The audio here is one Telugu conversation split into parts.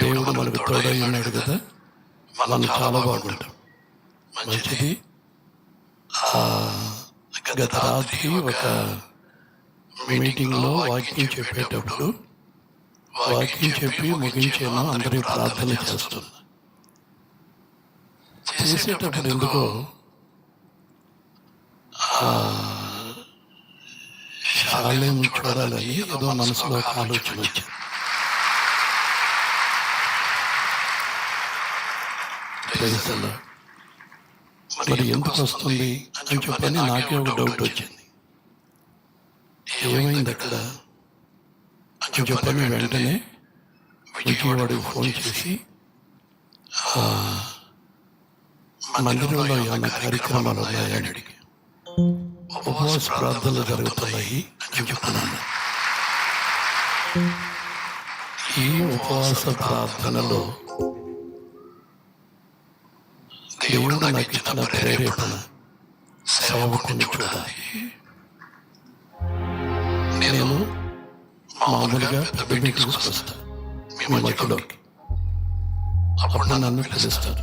దేవుడు మనకు తోడై ఉన్నాడు కదా? మనం చాలా బాగుంటాం. మంచిది. గత రాత్రి ఒక మీటింగ్లో వాక్యం చెప్పేటప్పుడు వాక్యం చెప్పి ముగించాను అందరి ప్రార్థన చేస్తున్నా చేసేటప్పుడు ఎందుకో శాలేం చూడాలని ఏదో మనసులో ఆలోచన వచ్చింది. తెలుసా మరి ఎందుకు వస్తుంది? అని చెప్పని నాకే ఒక డౌట్ వచ్చింది. ఏమైంది అక్కడ? అని చెప్పని వెంటనే విజయవాడకి ఫోన్ చేసి మందిరంలో ఏమైనా కార్యక్రమాలు ఉన్నాయని అడిగి ఉపవాస ప్రార్థనలు జరుగుతున్నాయి అని చెప్తున్నాను. ఈ ఉపవాస ప్రార్థనలో దేవుడు నాకు ఇచ్చిన ప్రేరేపణ సేవకుని చూడాలి నేను మామూలుగా పెద్ద మీటింగ్స్కి వస్తా. మీ మధ్యలోకి. అప్పుడు నన్ను పిలుస్తారు.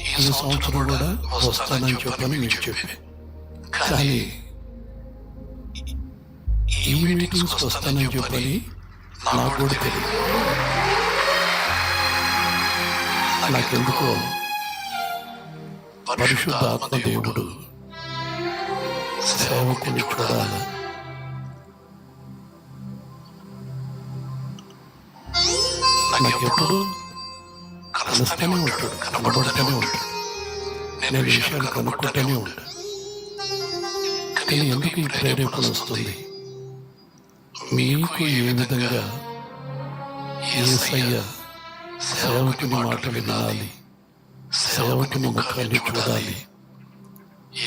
ఈ సంవత్సరం కూడా వస్తానని చెప్పని మీకు చెప్పి. కానీ ఈ మీటింగ్స్కి వస్తానని చెప్పని నాకు కూడా తెలియదు. నాకెందుకో పరిశుద్ధ ఆత్మదేవుడు సేవకుని చూడాలి. నాకెప్పుడు కలుస్తూనే ఉంటాడు కనబడుతూనే ఉంటాడు. నేను విషయాలు కనుక్కుంటూనే ఉంటాను కానీ ఎందుకు ఈ ప్రేరేపణ వస్తుంది? మీకు ఏ విధంగా ఏసయ్య సేవకుని మాట వినాలి. సేవకుని ముఖాన్ని చూడాలి.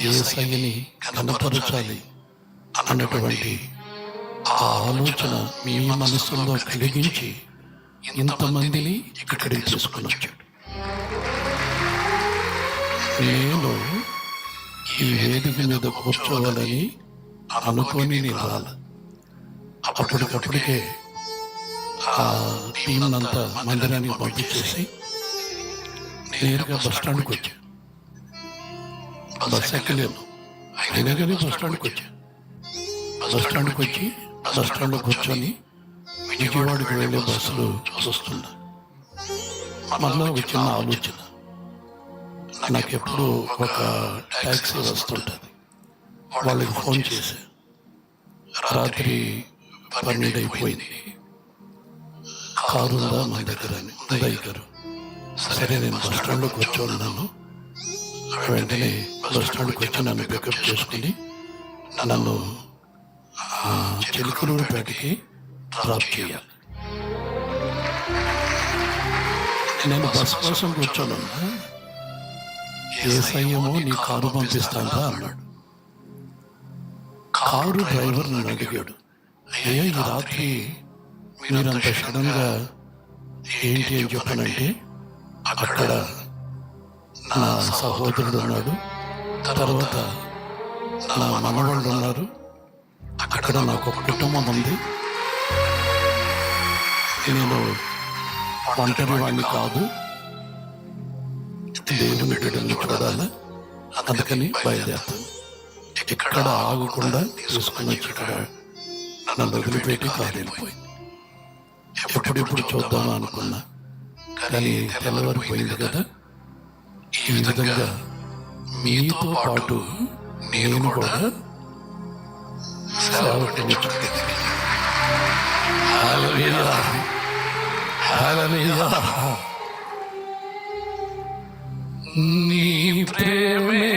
ఏ సైని కనపరచాలి అన్నటువంటి ఆ ఆలోచన మీ మనసులో కలిగించి ఇంతమందిని ఇక్కడికి తీసుకుని వచ్చాడు నేను ఈ వేదిక మీద కూర్చోవాలని అనుకొని నేను రాలి అప్పటికప్పటికే ఆ టీం మందిరానికి పంపించేసి నేరుగా బస్ స్టాండ్కి వచ్చా. బస్ ఎక్కలేదు. అయినా కానీ బస్ స్టాండ్కి వచ్చా. బస్ స్టాండ్కి వచ్చి బస్ స్టాండ్లో కూర్చొని విజయవాడకి వెళ్ళే బస్సులు చూస్తున్నా. మళ్ళీ ఒక చిన్న ఆలోచన. నాకు ఎప్పుడు ఒక ట్యాక్సీ వస్తుంటుంది. వాళ్ళకి ఫోన్ చేసి రాత్రి పన్నెండు అయిపోయింది. కారు ఉందా మా దగ్గర అని ఉందా గారు సరే నేను బస్ స్టాండ్లో కూర్చొని ఉన్నాను వెంటనే బస్ స్టాండ్కి వచ్చి నన్ను పికప్ చేసుకుని నన్ను చిలుకలూరుపేటకి డ్రాప్ చేయాలి. నేను బస్ కోసం కూర్చొని. ఉన్నా ఏసయ్యమో నీ కారు పంపిస్తాందా అన్నాడు. కారు డ్రైవర్ నన్ను అడిగాడు. అయ్యా ఈ రాత్రి మీరంత సడన్గా ఏంటి అని చెప్పానంటే అక్కడ నా సహోదరుడు ఉన్నాడు. తర్వాత నా మనవాళ్ళు ఉన్నారు. అక్కడ నాకు ఒక కుటుంబం ఉంది. నేను ఒంటరి వాడిని కాదు. దేవుని బిడ్డల్ని చూడాలి? అందుకని బయలుదేరుతాను ఎక్కడ ఆగకుండా తీసుకుని వచ్చి ఇక్కడ నన్ను వదిలిపెట్టి కారు వెళ్ళిపోయింది ఎప్పుడెప్పుడు చూద్దామా అనుకున్నా. కానీ తెల్లవారిపోయింది కదా. ఈ విధంగా మీతో పాటు నేను కూడా సేవకుని. నీ ప్రేమే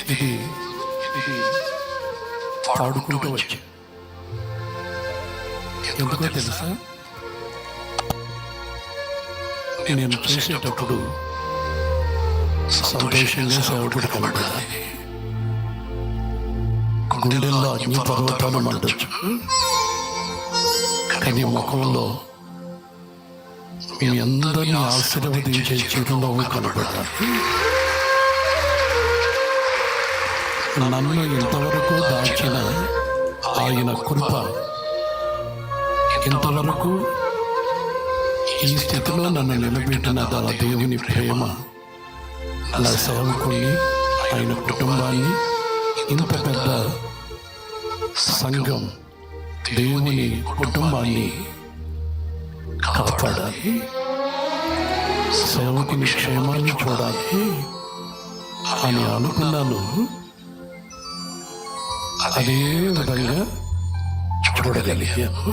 ఇది పాడుకుంటూ వచ్చా. ఎందుకో తెలుసా? నేను చేసేటప్పుడు సంతోషంగా సేవకుడు కనబడాలి గుండెల్లో అగ్ని పర్వతాలు మండొచ్చు కానీ ముఖంలో మీ అందరినీ ఆశీర్వదించే చిరునవ్వు కనబడాలి నన్ను ఇంతవరకు దాచిన ఆయన కృప ఇంతవరకు ఈ స్థితిలో నన్ను నిలబెట్టిన ఆ దేవుని ప్రేమ నా సేవకుని ఆయన కుటుంబాన్ని ఇంత పెద్ద సంఘం దేవుని కుటుంబాన్ని కాపాడాలి. సేవకుని క్షేమాన్ని చూడాలి అని అనుకున్నాను. అదే విధంగా చూడగలిగాను.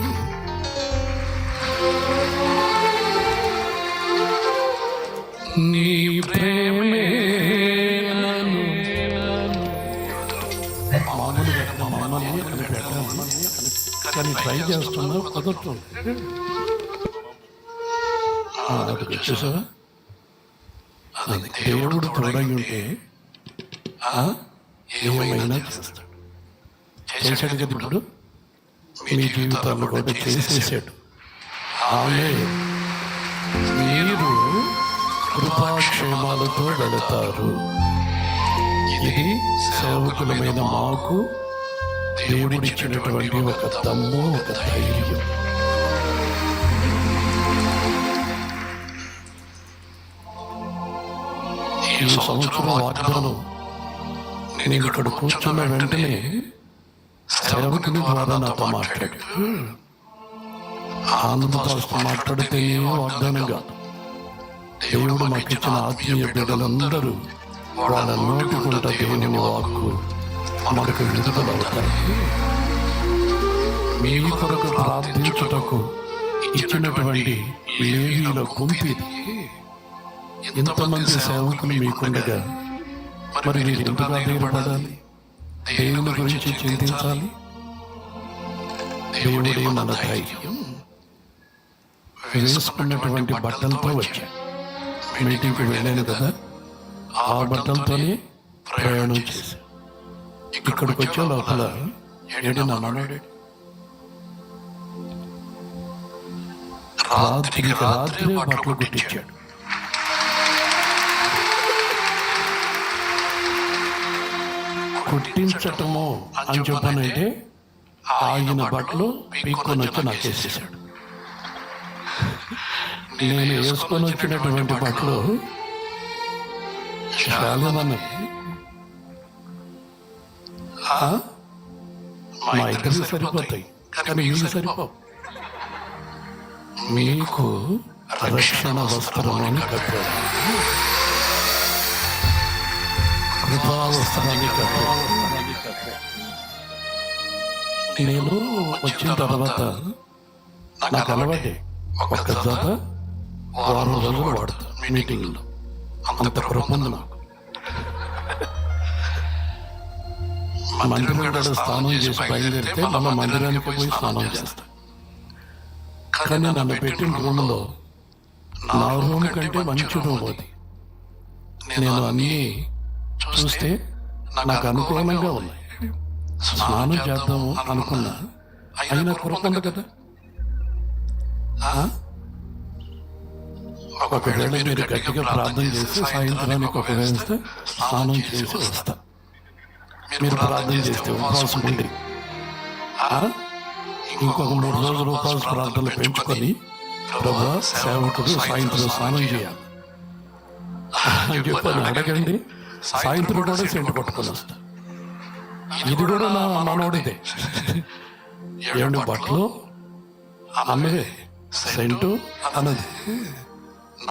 నీ ప్రేమే మామూలుగా మామూలుగా కానీ ట్రై చేస్తున్నా కుదరట్లేదు అది వచ్చేసావా అది దేవుడు తోడై ఉంటే ఏమైనా చేస్తాడు. చేశాడు కదా ఇప్పుడు? మీ జీవితాల్లో కూడా చేసేసాడు. ఆమె మీరు కృపాక్షేమాలతో వెళతారు. ఇది సేవకులమైన మాకు దేవుడిచ్చినటువంటి ఒక దమ్ము ఒక ధైర్యం. ఈ సంవత్సరం వాగ్దానం నేను ఇక్కడ కూర్చున్న వెంటనే సేవకుని ద్వారా నాతో మాట్లాడు ఆనందదాస్తో మాట్లాడితే వాగ్దానం కాదు దేవుడు మాకు ఇచ్చిన ఆత్మీయ బిడ్డలందరూ వాళ్ళ నోటికుంట దేవుని వాక్కు మనకు విడుదలవుతాయి మీ కొరకు ప్రార్థించుటకు ఇచ్చినటువంటి లేవీల గుంపిది ఎంతమంది సేవకులు మీకుండగా? మరి మీరు ఎందుకు అధైర్యపడాలి దేవుని గురించి చింతించాలి? దేవుడే మన ధైర్యం. వేసుకున్నటువంటి బట్టలతో వచ్చా మీటింగ్కి వెళ్ళాను కదా? ఆ బట్టలతోనే ప్రయాణం చేశా ఇక్కడికి వచ్చే లోపల ఏడు నా మనోడు రాత్రికి రాత్రి బట్టలు కుట్టించాడు. కుట్టించటము అని చెప్పనంటే ఆయన బట్టలు పీక్కొని వచ్చి నాకు వేసేసాడు నేను వేసుకొని వచ్చినటువంటి బట్టలు చాలామని మా ఇద్దరికి సరిపోతాయి కానీ మీకు సరిపో మీకు రక్షణ వస్త్రం అని కట్టాడు కట్టాడు నేను వచ్చిన తర్వాత నాకు అలవాటే ఒక జత వారం రోజులు వాడతా మీటింగ్లో. అంత ఉంది నాకు. మందిరం కూడా స్నానం చేసి బయలుదేరితే మళ్ళీ మందిరానికి పోయి స్నానం చేస్తా. కానీ నన్ను పెట్టిన రూమ్లో నా రూమ్ కంటే మంచి రూమ్ అది నేను అన్నీ చూస్తే నాకు అనుకూలంగా ఉన్నాయి స్నానం చేద్దాము అనుకున్నా. అయినా ఉంది కదా. ఆ? ఒకవేళ మీరు గట్టిగా ప్రార్థన చేసి సాయంత్రానికి ఒక వేస్తే స్నానం చేసి వస్తా. మీరు ప్రార్థన చేస్తే ఉపవాసం ఉండి. ఆ? ఇంకొక మూడు రోజులు ఉపవాస ప్రార్థనలు పెంచుకొని ప్రభా సేవకుడు సాయంత్రం స్నానం చేయాలి. చెప్పని అడగండి. సాయంత్రం కూడా సెంటు కొట్టుకొని వస్తా ఇది కూడా నా మనోడిదే. ఏమండి బట్టలు? అన్నదే సెంటు? అన్నది.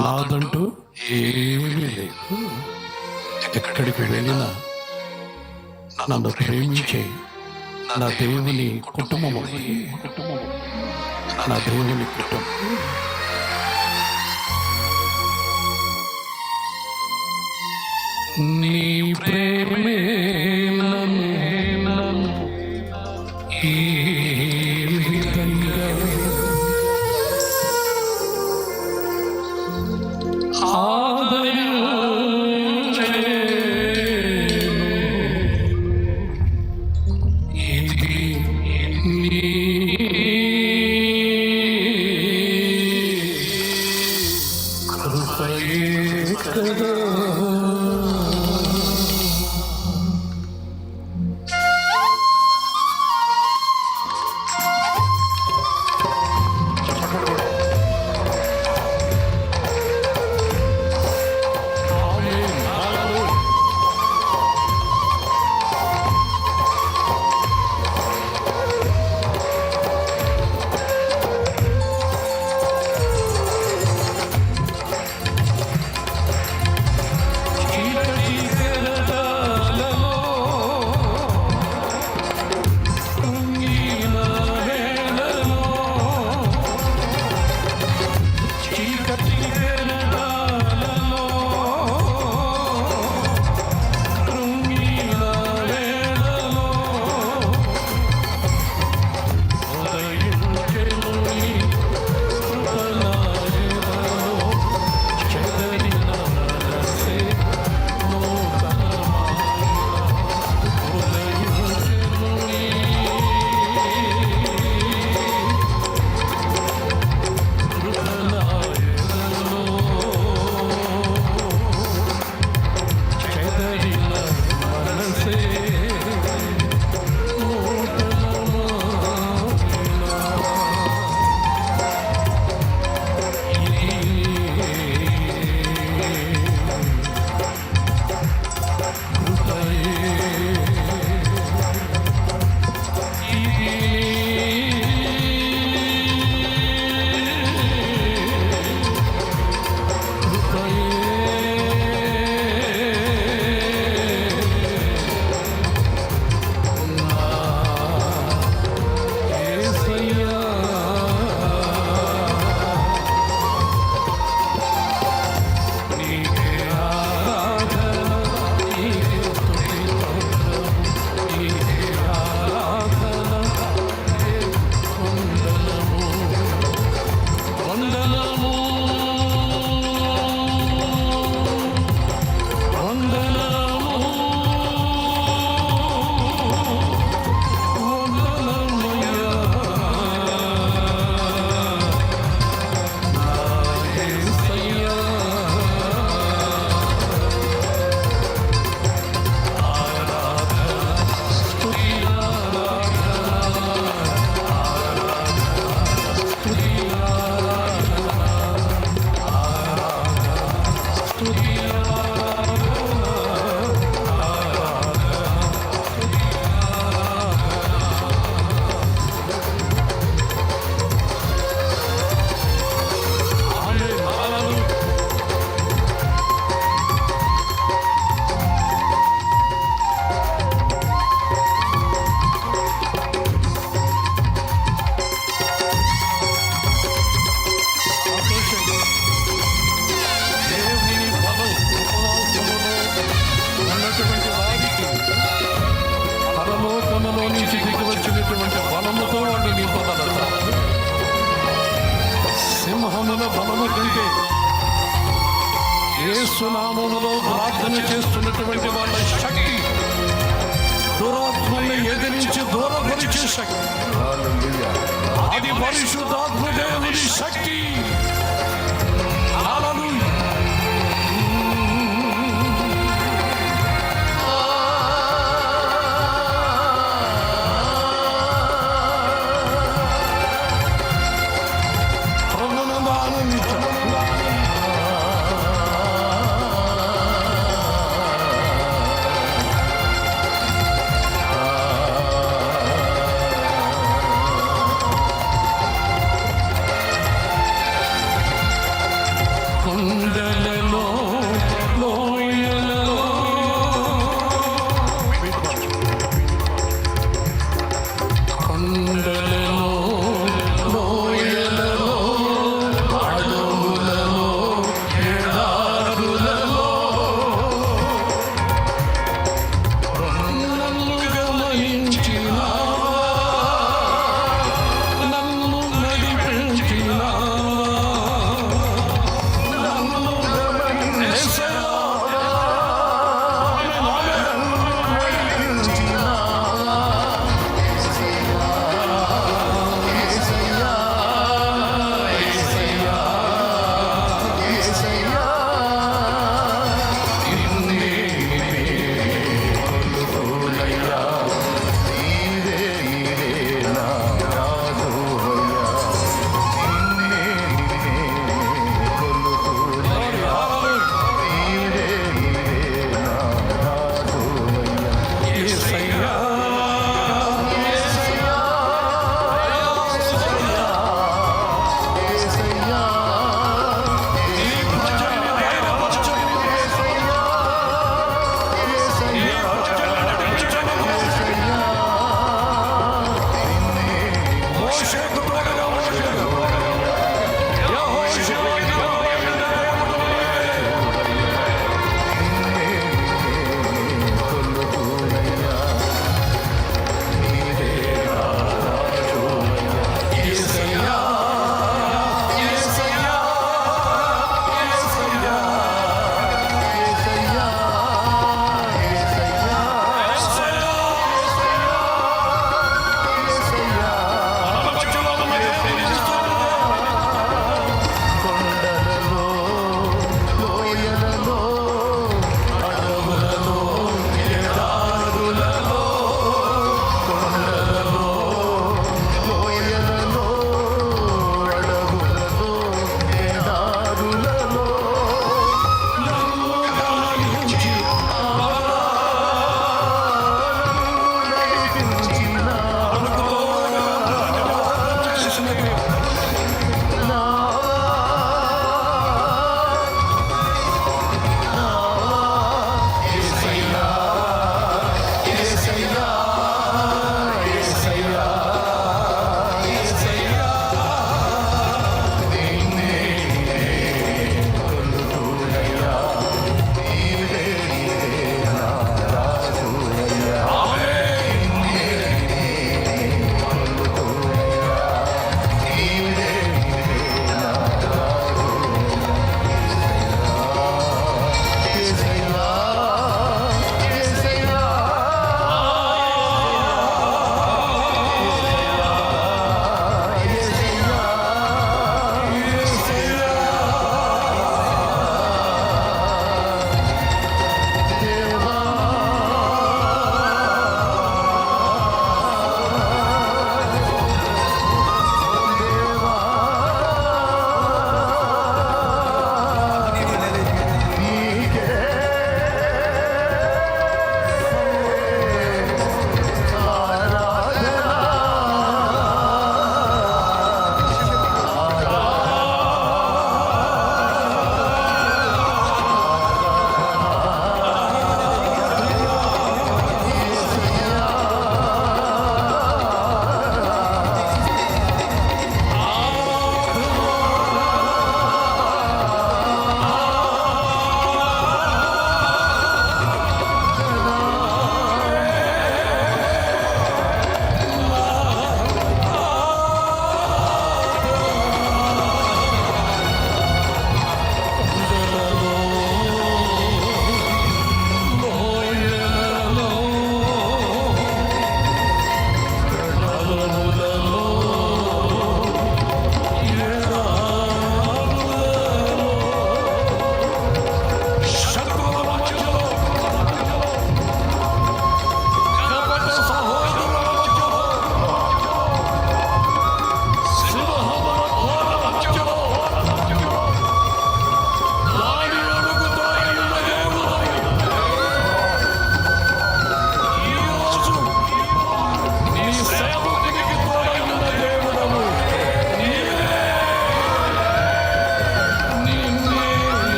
నాదంటూ ఏమీ లేదు. ఎక్కడికి వెళ్ళినా నన్ను ప్రేమించే నా దేవుని కుటుంబం ఉంది. నా దేవుని కుటుంబం. నీ ప్రేమే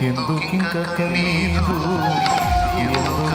ఎందుకింక కనీదు ఎందుకా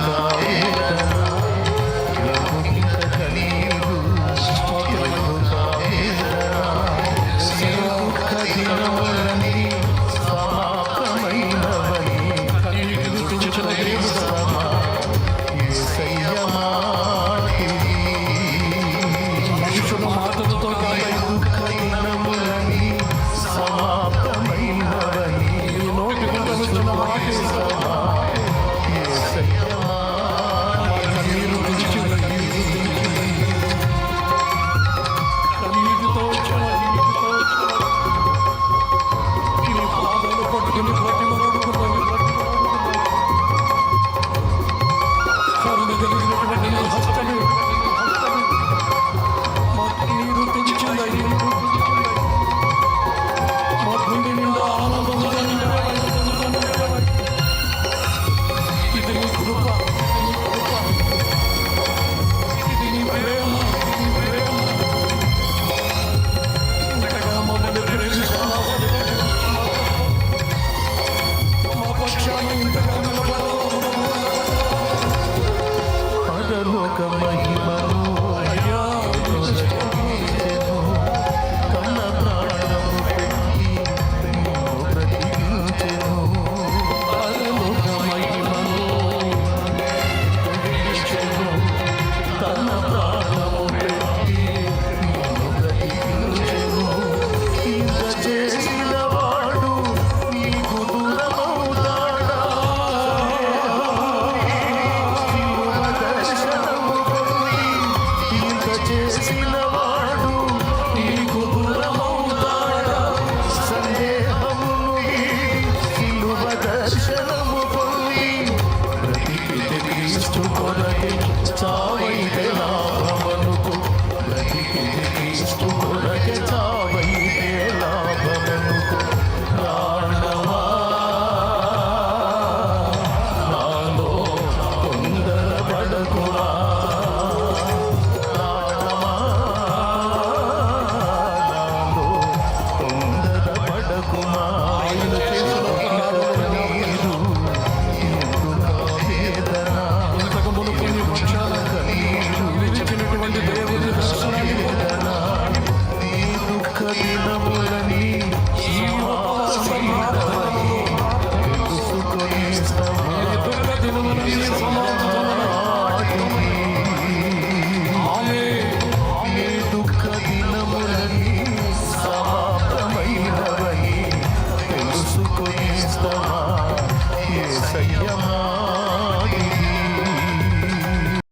Rahimah